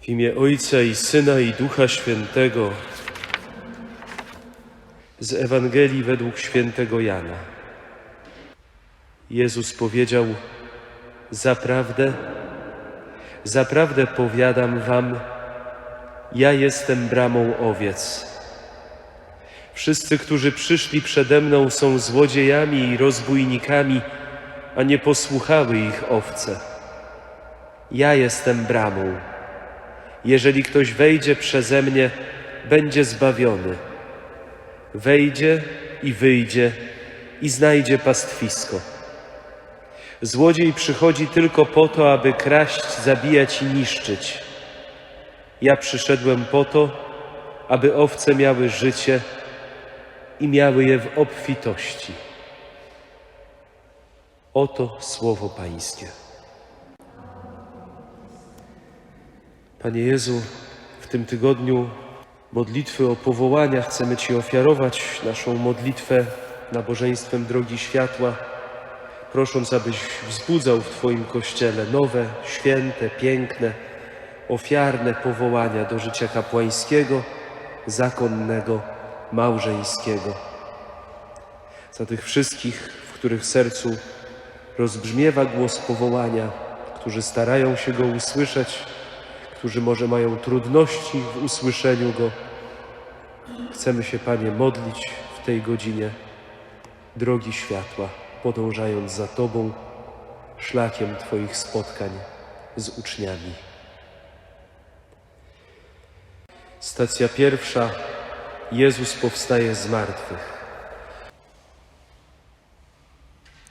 W imię Ojca i Syna i Ducha Świętego z Ewangelii według świętego Jana. Jezus powiedział: Zaprawdę, zaprawdę powiadam wam, ja jestem bramą owiec. Wszyscy, którzy przyszli przede mną, są złodziejami i rozbójnikami, a nie posłuchały ich owce. Ja jestem bramą. Jeżeli ktoś wejdzie przeze mnie, będzie zbawiony. Wejdzie i wyjdzie i znajdzie pastwisko. Złodziej przychodzi tylko po to, aby kraść, zabijać i niszczyć. Ja przyszedłem po to, aby owce miały życie i miały je w obfitości. Oto słowo Pańskie. Panie Jezu, w tym tygodniu modlitwy o powołania chcemy Ci ofiarować naszą modlitwę nabożeństwem drogi światła, prosząc, abyś wzbudzał w Twoim kościele nowe, święte, piękne, ofiarne powołania do życia kapłańskiego, zakonnego, małżeńskiego. Za tych wszystkich, w których sercu rozbrzmiewa głos powołania, którzy starają się go usłyszeć, którzy może mają trudności w usłyszeniu go. Chcemy się, Panie, modlić w tej godzinie drogi światła, podążając za Tobą szlakiem Twoich spotkań z uczniami. Stacja pierwsza. Jezus powstaje z martwych.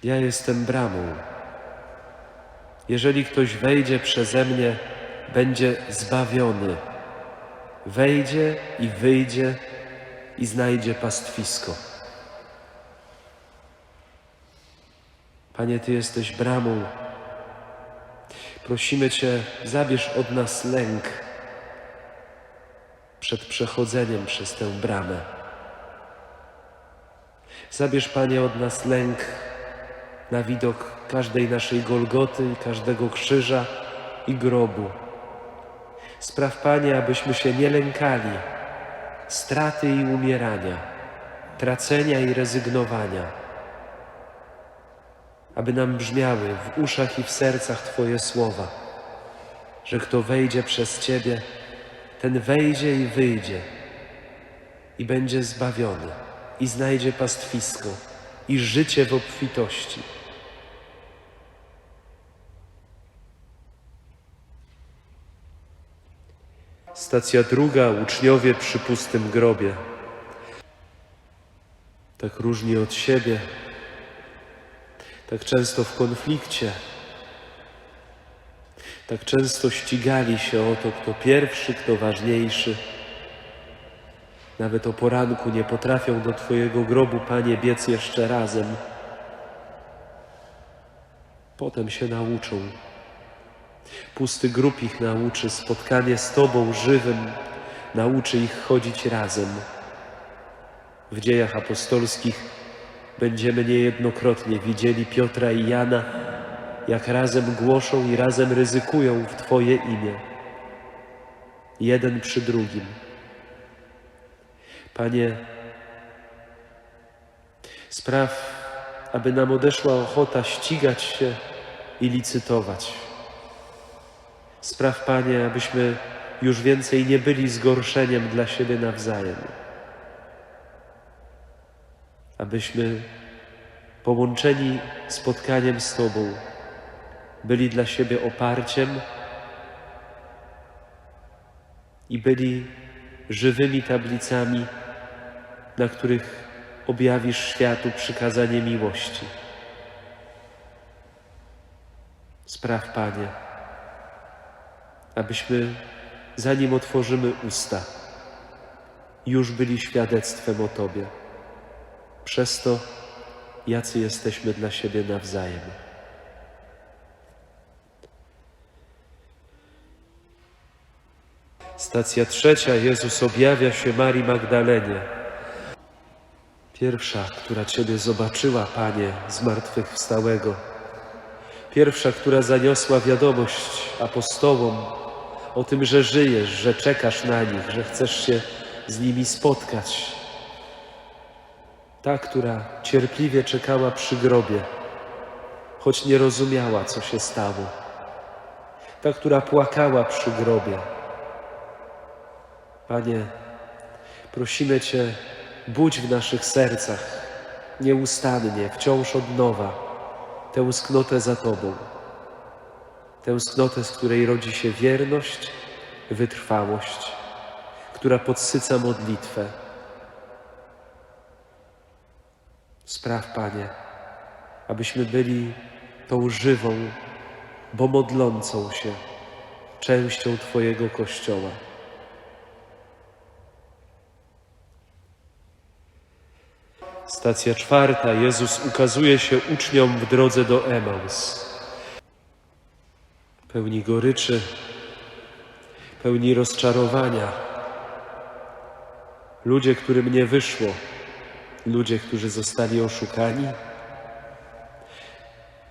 Ja jestem bramą. Jeżeli ktoś wejdzie przeze mnie, będzie zbawiony. Wejdzie i wyjdzie i znajdzie pastwisko. Panie, Ty jesteś bramą. Prosimy Cię, zabierz od nas lęk przed przechodzeniem przez tę bramę. Zabierz, Panie, od nas lęk na widok każdej naszej Golgoty i każdego krzyża i grobu. Spraw, Panie, abyśmy się nie lękali straty i umierania, tracenia i rezygnowania, aby nam brzmiały w uszach i w sercach Twoje słowa, że kto wejdzie przez Ciebie, ten wejdzie i wyjdzie i będzie zbawiony i znajdzie pastwisko i życie w obfitości. Stacja druga, uczniowie przy pustym grobie. Tak różni od siebie, tak często w konflikcie, tak często ścigali się o to, kto pierwszy, kto ważniejszy. Nawet o poranku nie potrafią do Twojego grobu, Panie, biec jeszcze razem. Potem się nauczą. Pusty grób ich nauczy, spotkanie z Tobą żywym nauczy ich chodzić razem. W dziejach apostolskich będziemy niejednokrotnie widzieli Piotra i Jana, jak razem głoszą i razem ryzykują w Twoje imię. Jeden przy drugim. Panie, spraw, aby nam odeszła ochota ścigać się i licytować. Spraw, Panie, abyśmy już więcej nie byli zgorszeniem dla siebie nawzajem. Abyśmy połączeni spotkaniem z Tobą byli dla siebie oparciem i byli żywymi tablicami, na których objawisz światu przykazanie miłości. Spraw, Panie, abyśmy, zanim otworzymy usta, już byli świadectwem o Tobie. Przez to, jacy jesteśmy dla siebie nawzajem. Stacja trzecia. Jezus objawia się Marii Magdalenie. Pierwsza, która Ciebie zobaczyła, Panie, zmartwychwstałego. Pierwsza, która zaniosła wiadomość apostołom o tym, że żyjesz, że czekasz na nich, że chcesz się z nimi spotkać. Ta, która cierpliwie czekała przy grobie, choć nie rozumiała, co się stało. Ta, która płakała przy grobie. Panie, prosimy Cię, budź w naszych sercach nieustannie, wciąż od nowa, tęsknotę za Tobą. Tęsknotę, z której rodzi się wierność, wytrwałość, która podsyca modlitwę. Spraw, Panie, abyśmy byli tą żywą, bo modlącą się częścią Twojego Kościoła. Stacja czwarta. Jezus ukazuje się uczniom w drodze do Emaus. Pełni goryczy, pełni rozczarowania. Ludzie, którym nie wyszło, ludzie, którzy zostali oszukani,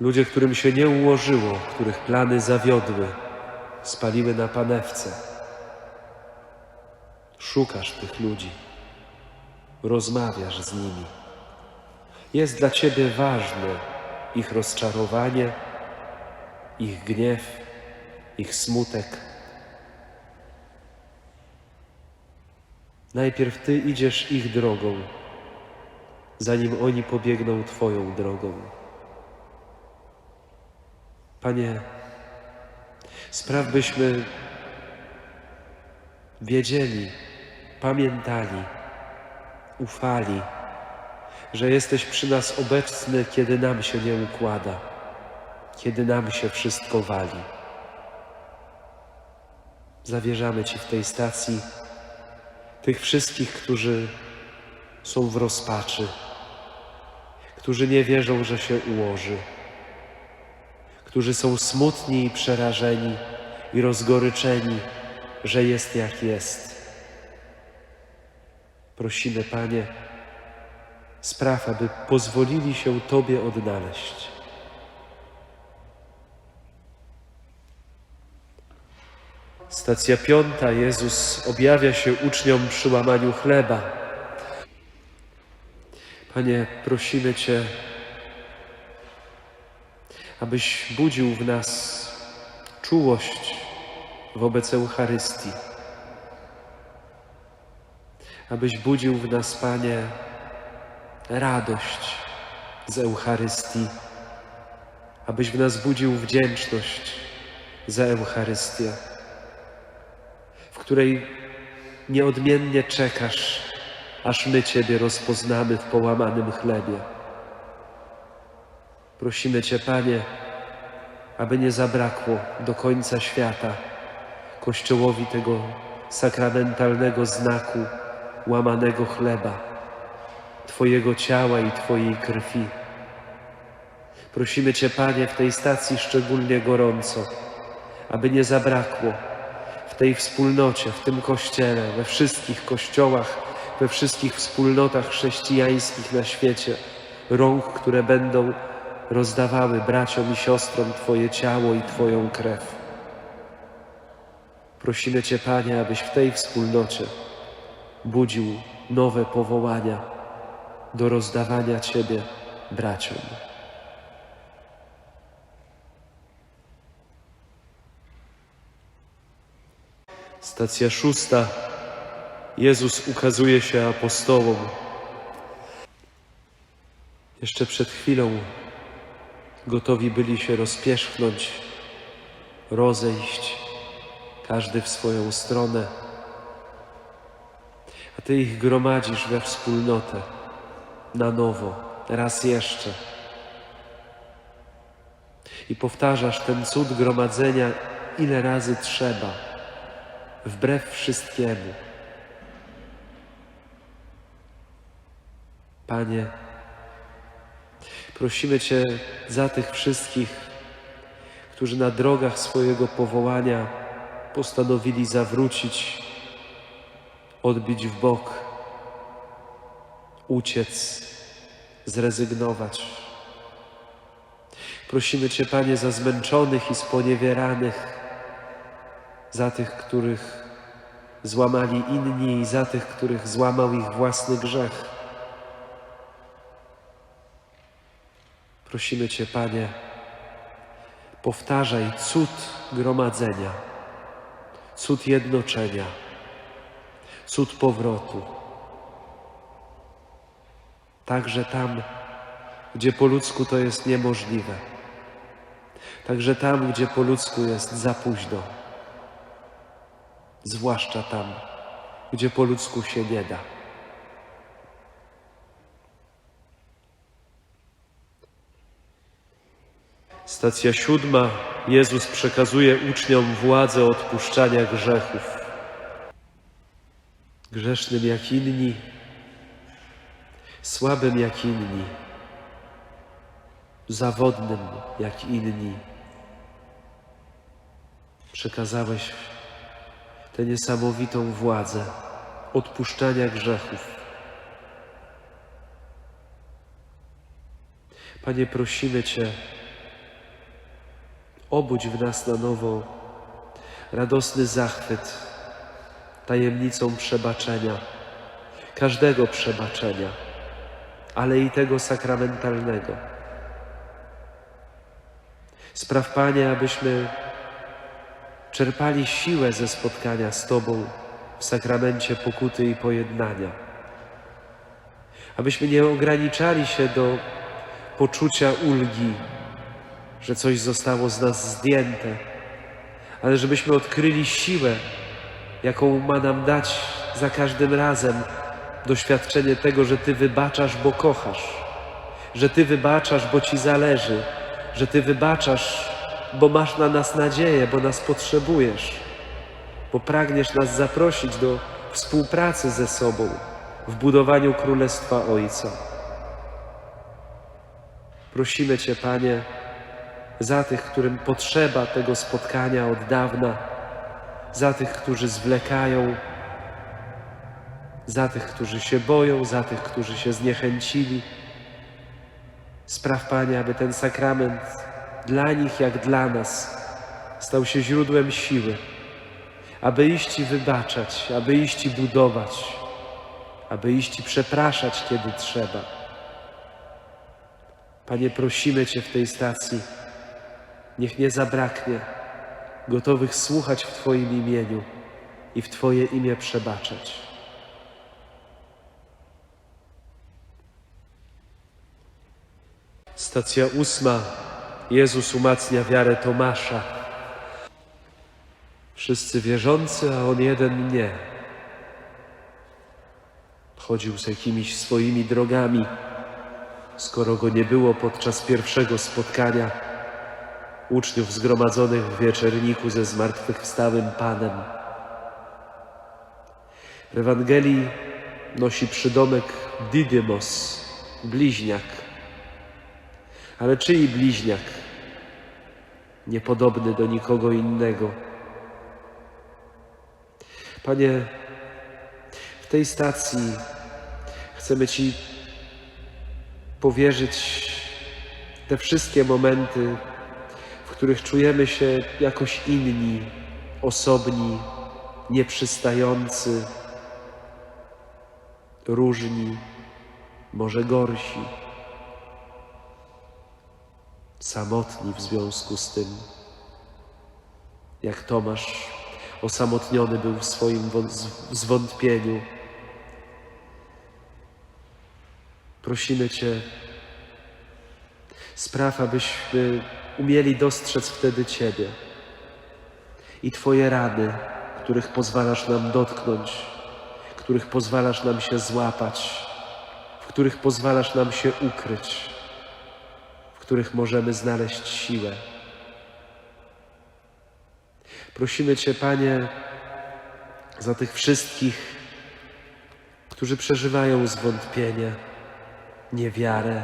ludzie, którym się nie ułożyło, których plany zawiodły, spaliły na panewce. Szukasz tych ludzi, rozmawiasz z nimi. Jest dla Ciebie ważne ich rozczarowanie, ich gniew, ich smutek. Najpierw Ty idziesz ich drogą, zanim oni pobiegną Twoją drogą. Panie, spraw byśmy wiedzieli, pamiętali, ufali, że jesteś przy nas obecny, kiedy nam się nie układa, kiedy nam się wszystko wali. Zawierzamy Ci w tej stacji tych wszystkich, którzy są w rozpaczy, którzy nie wierzą, że się ułoży, którzy są smutni i przerażeni i rozgoryczeni, że jest jak jest. Prosimy, Panie, spraw, aby pozwolili się Tobie odnaleźć. Stacja piąta. Jezus objawia się uczniom przy łamaniu chleba. Panie, prosimy Cię, abyś budził w nas czułość wobec Eucharystii. Abyś budził w nas, Panie, radość z Eucharystii, abyś w nas budził wdzięczność za Eucharystię, w której nieodmiennie czekasz, aż my Ciebie rozpoznamy w połamanym chlebie. Prosimy Cię, Panie, aby nie zabrakło do końca świata Kościołowi tego sakramentalnego znaku łamanego chleba Twojego ciała i Twojej krwi. Prosimy Cię, Panie, w tej stacji szczególnie gorąco, aby nie zabrakło w tej wspólnocie, w tym kościele, we wszystkich kościołach, we wszystkich wspólnotach chrześcijańskich na świecie rąk, które będą rozdawały braciom i siostrom Twoje ciało i Twoją krew. Prosimy Cię, Panie, abyś w tej wspólnocie budził nowe powołania do rozdawania Ciebie braciom. Stacja szósta. Jezus ukazuje się apostołom. Jeszcze przed chwilą gotowi byli się rozpierzchnąć, rozejść, każdy w swoją stronę, a Ty ich gromadzisz we wspólnotę na nowo, raz jeszcze. I powtarzasz ten cud gromadzenia, ile razy trzeba, wbrew wszystkiemu. Panie, prosimy Cię za tych wszystkich, którzy na drogach swojego powołania postanowili zawrócić, odbić w bok uciec, zrezygnować. Prosimy Cię, Panie, za zmęczonych i sponiewieranych, za tych, których złamali inni i za tych, których złamał ich własny grzech. Prosimy Cię, Panie, powtarzaj cud gromadzenia, cud jednoczenia, cud powrotu. Także tam, gdzie po ludzku to jest niemożliwe. Także tam, gdzie po ludzku jest za późno. Zwłaszcza tam, gdzie po ludzku się nie da. Stacja siódma. Jezus przekazuje uczniom władzę odpuszczania grzechów. Grzesznym jak inni, słabym jak inni, zawodnym jak inni. Przekazałeś tę niesamowitą władzę odpuszczania grzechów. Panie, prosimy Cię, obudź w nas na nowo radosny zachwyt tajemnicą przebaczenia, każdego przebaczenia, ale i tego sakramentalnego. Spraw, Panie, abyśmy czerpali siłę ze spotkania z Tobą w sakramencie pokuty i pojednania. Abyśmy nie ograniczali się do poczucia ulgi, że coś zostało z nas zdjęte, ale żebyśmy odkryli siłę, jaką ma nam dać za każdym razem doświadczenie tego, że Ty wybaczasz, bo kochasz, że Ty wybaczasz, bo Ci zależy, że Ty wybaczasz, bo masz na nas nadzieję, bo nas potrzebujesz, bo pragniesz nas zaprosić do współpracy ze sobą w budowaniu Królestwa Ojca. Prosimy Cię, Panie, za tych, którym potrzeba tego spotkania od dawna, za tych, którzy zwlekają, za tych, którzy się boją, za tych, którzy się zniechęcili. Spraw, Panie, aby ten sakrament dla nich jak dla nas stał się źródłem siły, aby iść i wybaczać, aby iść i budować, aby iść i przepraszać, kiedy trzeba. Panie, prosimy Cię w tej stacji, niech nie zabraknie gotowych słuchać w Twoim imieniu i w Twoje imię przebaczać. Stacja ósma. Jezus umacnia wiarę Tomasza. Wszyscy wierzący, a on jeden nie. Chodził z jakimiś swoimi drogami, skoro go nie było podczas pierwszego spotkania uczniów zgromadzonych w wieczerniku ze zmartwychwstałym Panem. W Ewangelii nosi przydomek Didymos, bliźniak. Ale czyj bliźniak? Niepodobny do nikogo innego. Panie, w tej stacji chcemy Ci powierzyć te wszystkie momenty, w których czujemy się jakoś inni, osobni, nieprzystający, różni, może gorsi samotni w związku z tym. Jak Tomasz osamotniony był w swoim zwątpieniu. Prosimy Cię, spraw, abyśmy umieli dostrzec wtedy Ciebie i Twoje rany, których pozwalasz nam dotknąć, których pozwalasz nam się złapać, w których pozwalasz nam się ukryć których możemy znaleźć siłę. Prosimy Cię, Panie, za tych wszystkich, którzy przeżywają zwątpienie, niewiarę.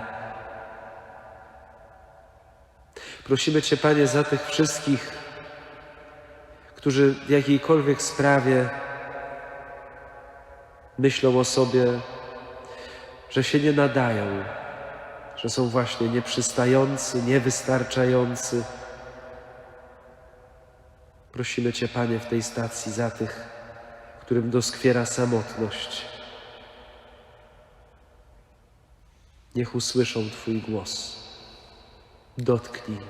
Prosimy Cię, Panie, za tych wszystkich, którzy w jakiejkolwiek sprawie myślą o sobie, że się nie nadają, że są właśnie nieprzystający, niewystarczający. Prosimy Cię, Panie, w tej stacji za tych, którym doskwiera samotność. Niech usłyszą Twój głos. Dotknij,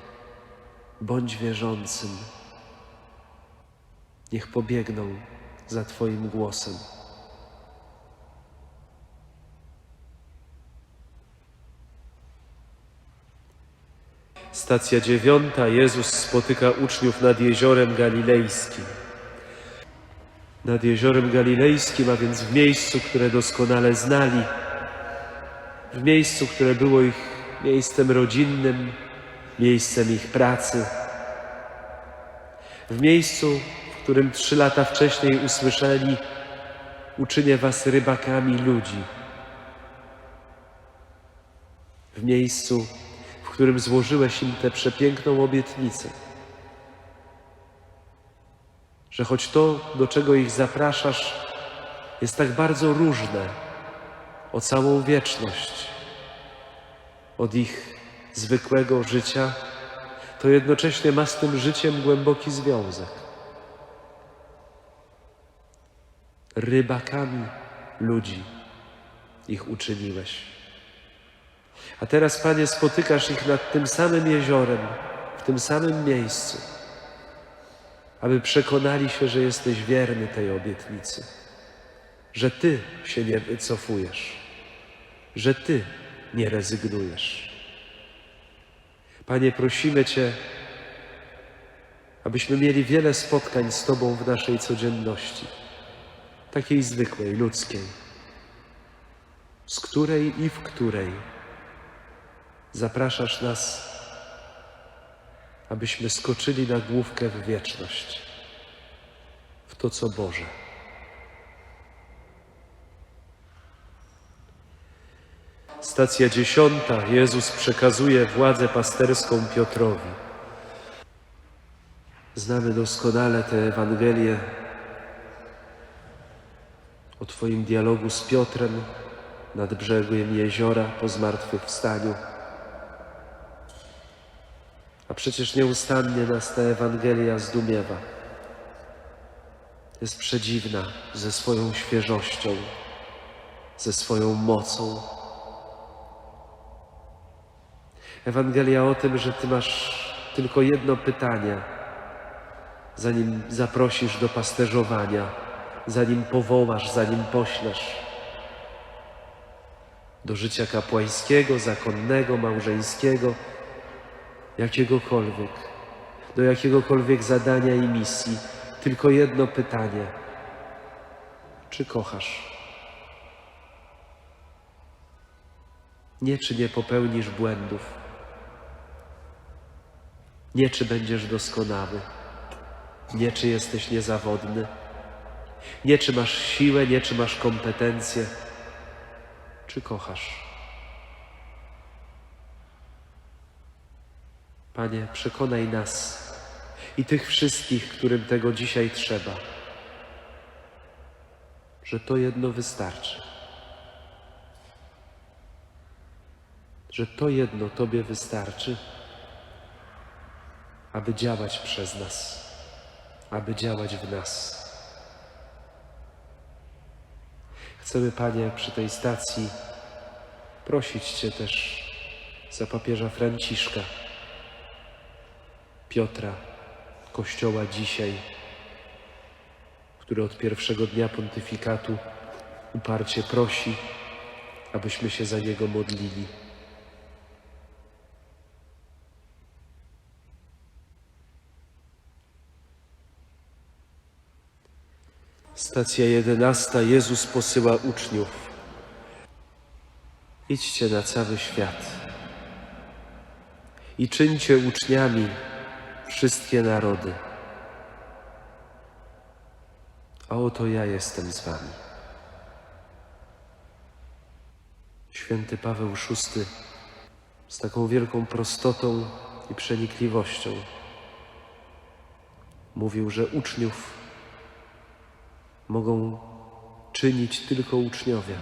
bądź wierzącym. Niech pobiegną za Twoim głosem. Stacja dziewiąta. Jezus spotyka uczniów nad jeziorem galilejskim. Nad jeziorem galilejskim, a więc w miejscu, które doskonale znali, w miejscu, które było ich miejscem rodzinnym, miejscem ich pracy, w miejscu, w którym trzy lata wcześniej usłyszeli: Uczynię was rybakami ludzi. W miejscu, którym złożyłeś im tę przepiękną obietnicę, że choć to, do czego ich zapraszasz, jest tak bardzo różne o całą wieczność, od ich zwykłego życia, to jednocześnie ma z tym życiem głęboki związek. Rybakami ludzi ich uczyniłeś. A teraz, Panie, spotykasz ich nad tym samym jeziorem, w tym samym miejscu, aby przekonali się, że jesteś wierny tej obietnicy, że Ty się nie wycofujesz, że Ty nie rezygnujesz. Panie, prosimy Cię, abyśmy mieli wiele spotkań z Tobą w naszej codzienności, takiej zwykłej, ludzkiej, z której i w której zapraszasz nas, abyśmy skoczyli na główkę w wieczność, w to, co Boże. Stacja dziesiąta. Jezus przekazuje władzę pasterską Piotrowi. Znamy doskonale tę Ewangelię o Twoim dialogu z Piotrem nad brzegiem jeziora po zmartwychwstaniu. A przecież nieustannie nas ta Ewangelia zdumiewa. Jest przedziwna ze swoją świeżością, ze swoją mocą. Ewangelia o tym, że Ty masz tylko jedno pytanie, zanim zaprosisz do pasterzowania, zanim powołasz, zanim poślesz. Do życia kapłańskiego, zakonnego, małżeńskiego, jakiegokolwiek, do jakiegokolwiek zadania i misji. Tylko jedno pytanie: czy kochasz? Nie, czy nie popełnisz błędów. Nie, czy będziesz doskonały. Nie, czy jesteś niezawodny. Nie, czy masz siłę, nie, czy masz kompetencje. Czy kochasz? Panie, przekonaj nas i tych wszystkich, którym tego dzisiaj trzeba, że to jedno wystarczy. Że to jedno Tobie wystarczy, aby działać przez nas, aby działać w nas. Chcemy, Panie, przy tej stacji prosić Cię też za papieża Franciszka. Piotra, Kościoła dzisiaj, który od pierwszego dnia pontyfikatu uparcie prosi, abyśmy się za niego modlili. Stacja jedenasta. Jezus posyła uczniów. Idźcie na cały świat i czyńcie uczniami wszystkie narody. A oto ja jestem z wami. Święty Paweł VI z taką wielką prostotą i przenikliwością mówił, że uczniów mogą czynić tylko uczniowie.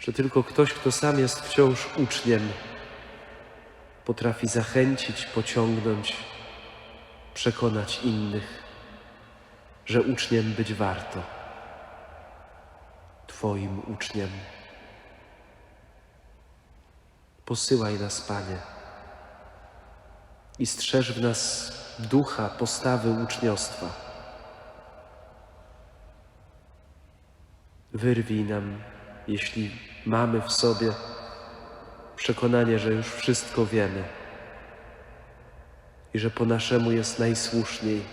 Że tylko ktoś, kto sam jest wciąż uczniem, potrafi zachęcić, pociągnąć, przekonać innych, że uczniem być warto. Twoim uczniem. Posyłaj nas, Panie, i strzeż w nas ducha postawy uczniostwa. Wyrwij nam, jeśli mamy w sobie przekonanie, że już wszystko wiemy i że po naszemu jest najsłuszniej.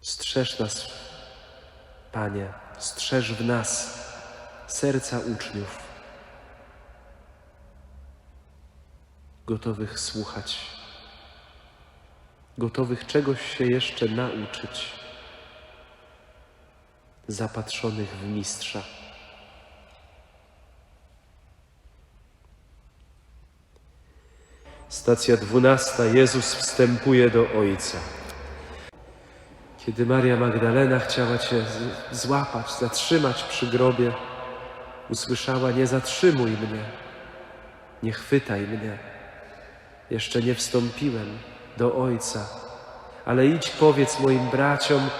Strzeż nas, Panie, strzeż w nas serca uczniów, gotowych słuchać, gotowych czegoś się jeszcze nauczyć, zapatrzonych w Mistrza. Stacja dwunasta. Jezus wstępuje do Ojca. Kiedy Maria Magdalena chciała Cię złapać, zatrzymać przy grobie, usłyszała: Nie zatrzymuj mnie, nie chwytaj mnie. Jeszcze nie wstąpiłem do Ojca, ale idź powiedz moim braciom,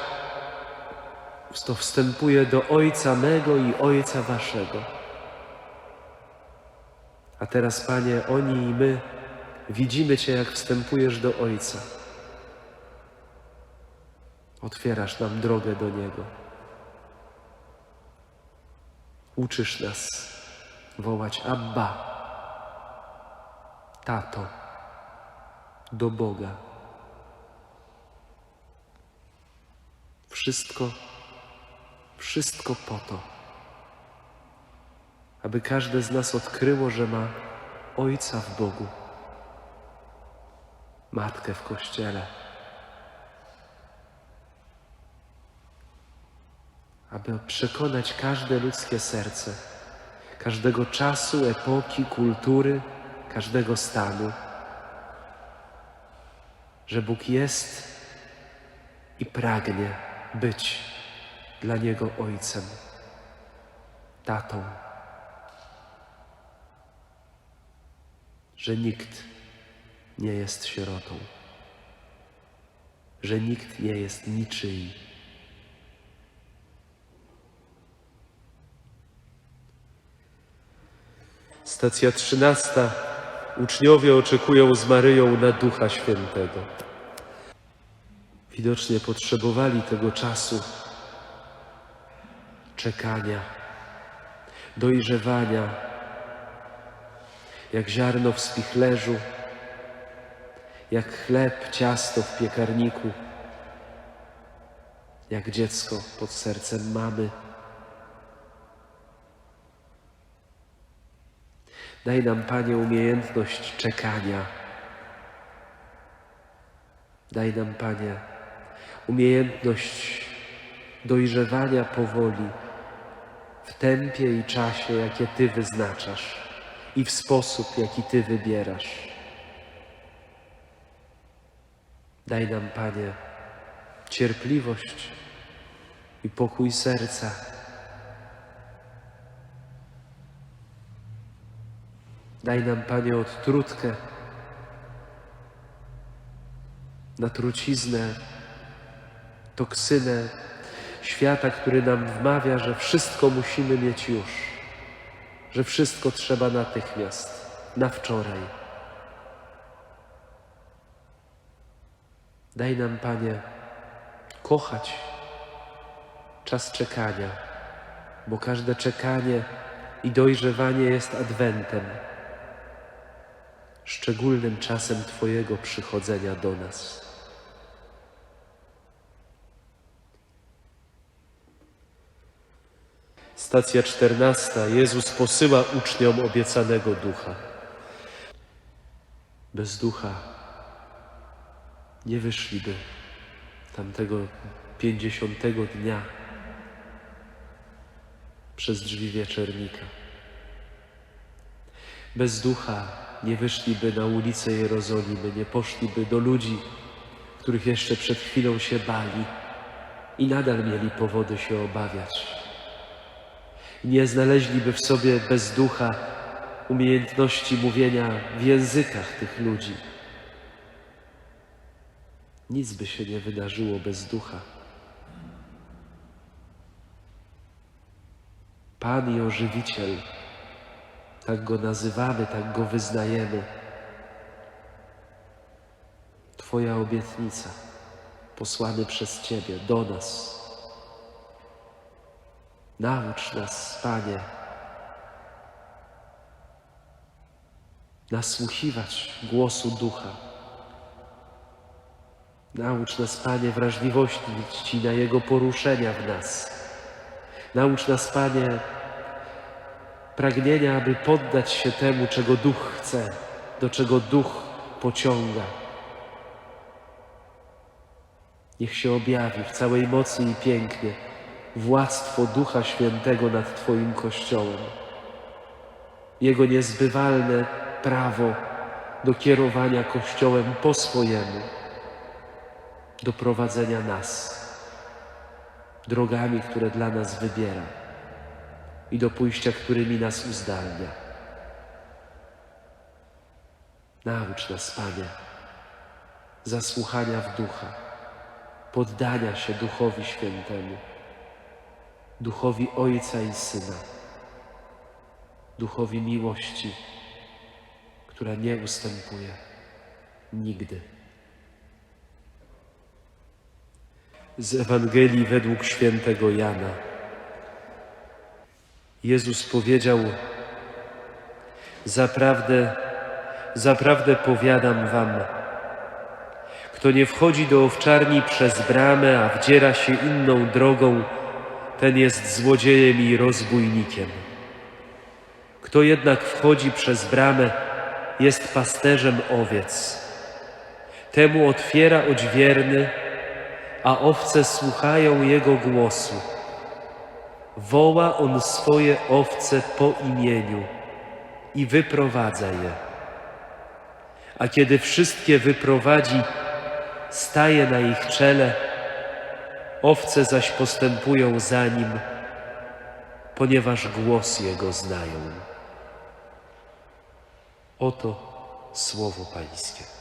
to wstępuję do Ojca mego i Ojca Waszego. A teraz, Panie, oni i my widzimy Cię, jak wstępujesz do Ojca. Otwierasz nam drogę do Niego. Uczysz nas wołać Abba, Tato, do Boga. Wszystko, wszystko po to, aby każde z nas odkryło, że ma Ojca w Bogu, Matkę w Kościele. aby przekonać każde ludzkie serce, każdego czasu, epoki, kultury, każdego stanu, że Bóg jest i pragnie być dla Niego Ojcem, Tatą, że nikt nie jest sierotą, że nikt nie jest niczyj. Stacja trzynasta. Uczniowie oczekują z Maryją na Ducha Świętego. Widocznie potrzebowali tego czasu czekania, dojrzewania, jak ziarno w spichlerzu, jak chleb, ciasto w piekarniku, jak dziecko pod sercem mamy. Daj nam, Panie, umiejętność czekania. Daj nam, Panie, umiejętność dojrzewania powoli w tempie i czasie, jakie Ty wyznaczasz i w sposób, jaki Ty wybierasz. Daj nam, Panie, cierpliwość i pokój serca. Daj nam, Panie, odtrutkę na truciznę, toksynę świata, który nam wmawia, że wszystko musimy mieć już, że wszystko trzeba natychmiast, na wczoraj. Daj nam, Panie, kochać czas czekania, bo każde czekanie i dojrzewanie jest adwentem szczególnym czasem Twojego przychodzenia do nas. Stacja czternasta. Jezus posyła uczniom obiecanego ducha. Bez ducha nie wyszliby tamtego pięćdziesiątego dnia przez drzwi wieczernika. Bez ducha nie wyszliby na ulice Jerozolimy, nie poszliby do ludzi, których jeszcze przed chwilą się bali i nadal mieli powody się obawiać. Nie znaleźliby w sobie bez ducha umiejętności mówienia w językach tych ludzi. Nic by się nie wydarzyło bez ducha. Pan i ożywiciel, tak go nazywamy, tak go wyznajemy. Twoja obietnica, posłany przez Ciebie do nas. Naucz nas, Panie, nasłuchiwać głosu Ducha. Naucz nas, Panie, wrażliwości na Jego poruszenia w nas. Naucz nas, Panie, pragnienia, aby poddać się temu, czego Duch chce, do czego Duch pociąga. Niech się objawi w całej mocy i pięknie władztwo Ducha Świętego nad Twoim Kościołem. Jego niezbywalne prawo do kierowania Kościołem po swojemu, do prowadzenia nas drogami, które dla nas wybiera i do pójścia, którymi nas uzdalnia. Naucz nas, Panie, zasłuchania w Ducha, poddania się Duchowi Świętemu, Duchowi Ojca i Syna, Duchowi miłości, która nie ustępuje nigdy. Z Ewangelii według świętego Jana. Jezus powiedział: Zaprawdę, zaprawdę powiadam wam, kto nie wchodzi do owczarni przez bramę, a wdziera się inną drogą, ten jest złodziejem i rozbójnikiem. Kto jednak wchodzi przez bramę, jest pasterzem owiec. Temu otwiera odźwierny, a owce słuchają jego głosu. Woła on swoje owce po imieniu i wyprowadza je. A kiedy wszystkie wyprowadzi, staje na ich czele, owce zaś postępują za nim, ponieważ głos jego znają. Oto słowo Pańskie.